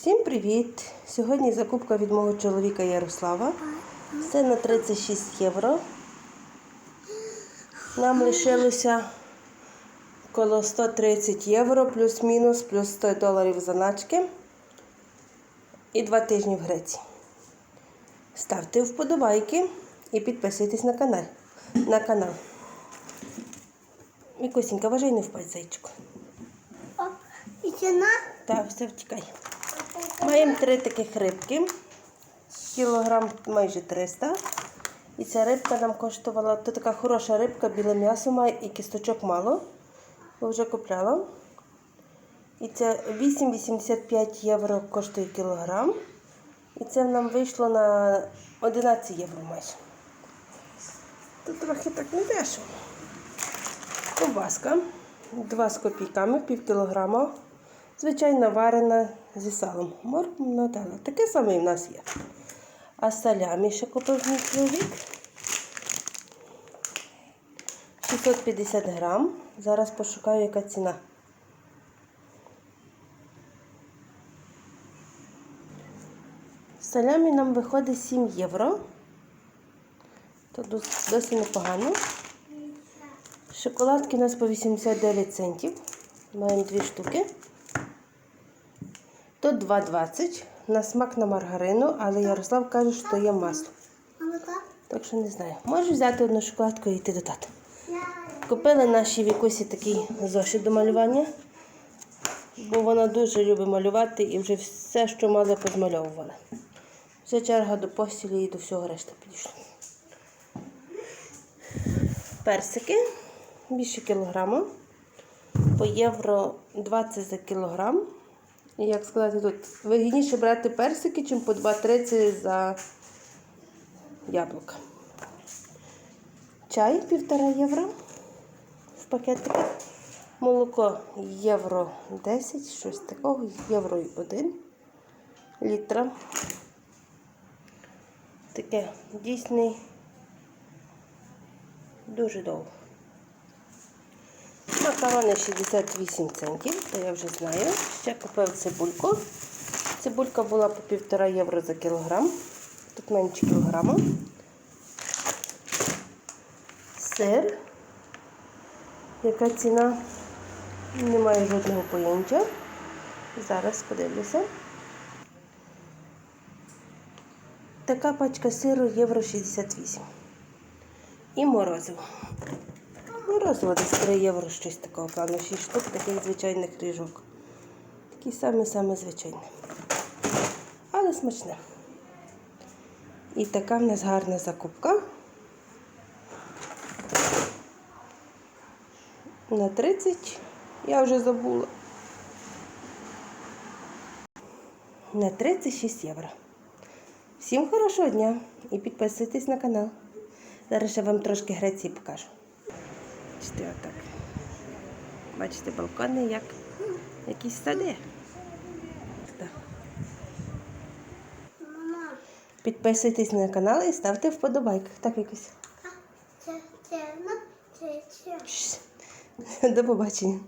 Всім привіт! Сьогодні закупка від мого чоловіка Ярослава. Це на 36 євро. Нам лишилося коло 130 євро, плюс-мінус, плюс 100 доларів заначки. І два тижні в Греції. Ставте вподобайки і підписуйтесь на канал. На канал. Мікусінька, вважай, не впасть зайчику. І ціна? Так, все втікай. Маємо три таких рибки. Кілограм майже 300. І ця рибка нам коштувала, то така хороша рибка, біле м'ясо має і кісточок мало. Бо вже купляла. І це 8,85 євро коштує кілограм. І це нам вийшло на 11 євро майже. Тут трохи так не дешево. Ковбаска. Два з копійками, пів кілограма. Звичайна варена зі салом. Морква нутелла. Таке саме і в нас є. А салямі ще купив мій чоловік. 650 грам. Зараз пошукаю, яка ціна. Салямі нам виходить 7 євро. Дос- досить непогано. Шоколадки у нас по 89 центів. Маємо дві штуки. Тут 2,20 на смак на маргарину, але Ярослав каже, що є масло. Так що не знаю. Можу взяти одну шоколадку і йти до тата. Купили нашій вікусі такий зошит до малювання, бо вона дуже любить малювати і вже все, що мали, позмальовували. Вже черга до постілі і до всього решти підійшла. Персики більше кілограма. По євро 20 за кілограм. Як сказати, тут вигідніше брати персики, чим по 2,30 за яблука. Чай півтора євро в пакетиках. Молоко євро 10, щось такого, євро й 1 літра. Таке дійсний дуже довго. Макарони 68 центів, то я вже знаю. Ще купив цибульку. Цибулька була по півтора євро за кілограм. Тут менше кілограма. Сир. Яка ціна? Не маю жодного поняття. Зараз подивлюся. Така пачка сиру євро 68. І морозиво. Морозиво десь 3 євро щось такого плану. 6 штук таких звичайних ріжок. Такі самі-самі звичайні. Але смачне. І така в нас гарна закупка. На 30 я вже забула. На 36 євро. Всім хорошого дня і підписуйтесь на канал. Зараз я вам трошки Греції покажу. Бачите, отак. Бачите, балкони як якісь сади. Підписуйтесь на канал і ставте вподобайки. Так якось. Ціна. До побачення.